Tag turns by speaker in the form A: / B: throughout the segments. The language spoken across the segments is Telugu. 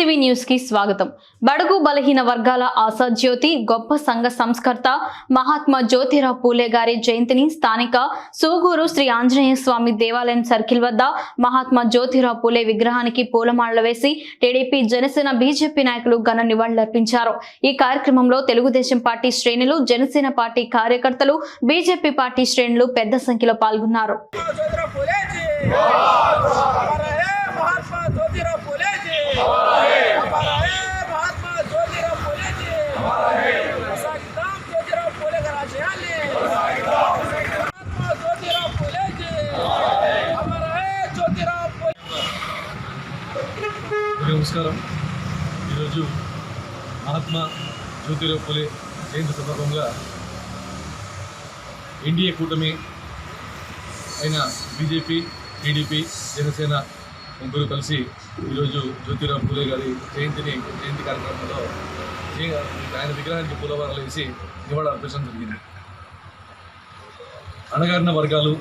A: టీవీ న్యూస్కి స్వాగతం. బడుగు బలహీన వర్గాల ఆశాజ్యోతి గొప్ప సంఘ సంస్కర్త మహాత్మా జ్యోతిరావు పూలే గారి జయంతిని స్థానిక సూగూరు శ్రీ ఆంజనేయ స్వామి దేవాలయం సర్కిల్ వద్ద మహాత్మా జ్యోతిరావు పూలే విగ్రహానికి పూలమాలలు వేసి టీడీపీ జనసేన బీజేపీ నాయకులు ఘన నివాళులర్పించారు. ఈ కార్యక్రమంలో తెలుగుదేశం పార్టీ శ్రేణులు జనసేన పార్టీ కార్యకర్తలు బీజేపీ పార్టీ శ్రేణులు పెద్ద సంఖ్యలో పాల్గొన్నారు.
B: నమస్కారం. ఈరోజు మహాత్మా జ్యోతిరావు ఫులే జయంతి సందర్భంగా ఎన్డీఏ కూటమి అయిన బీజేపీ టీడీపీ జనసేన ముగ్గురు కలిసి ఈరోజు జ్యోతిరావు పులే గారి జయంతిని జయంతి కార్యక్రమంలో జయ- ఆయన విగ్రహానికి పూలవారాలు వేసి నివాళులు అర్పించడం జరిగింది. అణగారిన వర్గాలు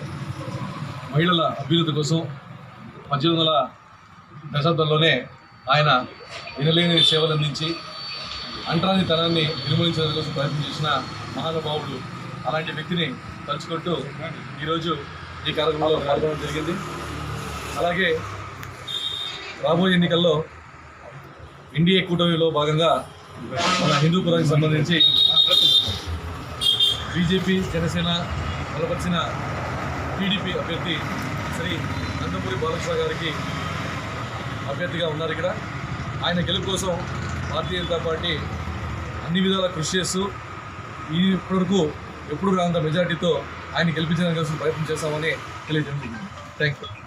B: మహిళల అభ్యున్నతి కోసం పద్దెనిమిది వందల దశాబ్దంలోనే ఆయన వినలేని సేవలు అందించి అంటరాని తనాన్ని నిర్మూలించడం కోసం ప్రయత్నం చేసిన మహానుభావుడు అలాంటి వ్యక్తిని తలుచుకుంటూ ఈరోజు ఈ కార్యక్రమంలో పాల్గొనడం జరిగింది. అలాగే రాబోయే ఎన్నికల్లో ఎన్డీఏ కూటమిలో భాగంగా మన హిందూపురానికి సంబంధించి బీజేపీ జనసేన బలపరిచిన టీడీపీ అభ్యర్థి శ్రీ నందమూరి బాలకృష్ణ గారికి అభ్యర్థిగా ఉన్నారు ఇక్కడ. ఆయన గెలుపు కోసం భారతీయ జనతా పార్టీ అన్ని విధాలా కృషి చేస్తూ ఈ ఇప్పటివరకు ఎప్పుడు రానంత మెజార్టీతో ఆయన గెలిపించడానికి కోసం ప్రయత్నం చేస్తామని తెలియజేయండి థ్యాంక్ యూ